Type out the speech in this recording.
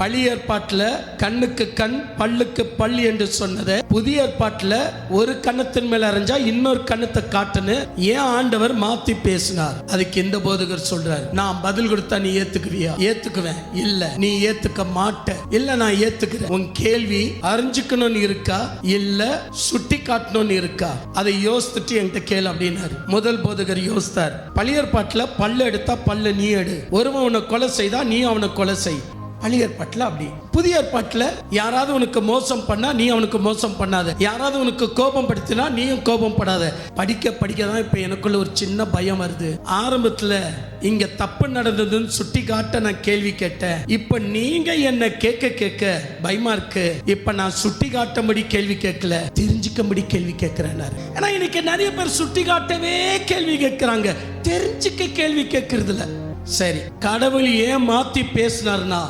பழி ஏற்பாட்டில் கண்ணுக்கு கண் பல்லுக்கு பல் என்று சொன்னதை. புதிய ஏற்பாட்டில் ஒரு கண்ணத்தின் மேல அரைஞ்சா இன்னொரு கண்ணத்தை காட்டுன்னு ஏன் ஆண்டவர் மாத்தி பேசினார்? அதுக்கு இந்த போதகர் சொல்றாரு? நான் பதில் கொடுத்தா நீ ஏத்துக்குவியா? ஏத்துக்குவேன். இல்ல நீ ஏத்துக்க மாட்ட. இல்ல நான் ஏத்துக்கிறேன். உன் கேள்வி அறிஞ்சுக்கணும்னு இருக்கா? இல்ல சுட்டி காட்டணும்னு இருக்கா? அதை யோசித்துட்டு என்கிட்ட கேளு அப்படின்னாரு. முதல் போதகர் யோசித்தார். பழைய பல்லு எடுத்தா பல்லு நீ எடு. ஒருவன் உன்னை கொலை செய்தா நீ அவனை கொலை செய். பழைய ஏற்பாட்டில் அப்படி. புதிய ஏற்பாட்டில் யாராவது உனக்கு மோசம் பண்ணா நீ அவனுக்கு மோசம் பண்ணாத. யாராவது உனக்கு கோபம் படுத்தினா நீயும் கோபம் படாத. படிக்க படிக்க தான் இப்போ எனக்குள்ள ஒரு சின்ன பயம் வருது. ஆரம்பத்தில் இங்க தப்பு நடந்ததுன்னு சுட்டி காட்ட நான் கேள்வி கேட்டேன். இப்போ நீங்க என்ன கேட்க கேட்க பயமா இருக்கு. இப்போ நான் சுட்டி காட்டும்படி கேள்வி கேட்கல. தெரிஞ்சுக்கும்படி கேள்வி கேட்கிறேன் ஏன்னா இன்னைக்கு நிறைய பேர் சுட்டி காட்டவே கேள்வி கேட்கிறாங்க. தெரிஞ்சுக்க கேள்வி கேட்கறதில்ல. சரி கடவுள் ஏன் மாத்தி பேசினார்னா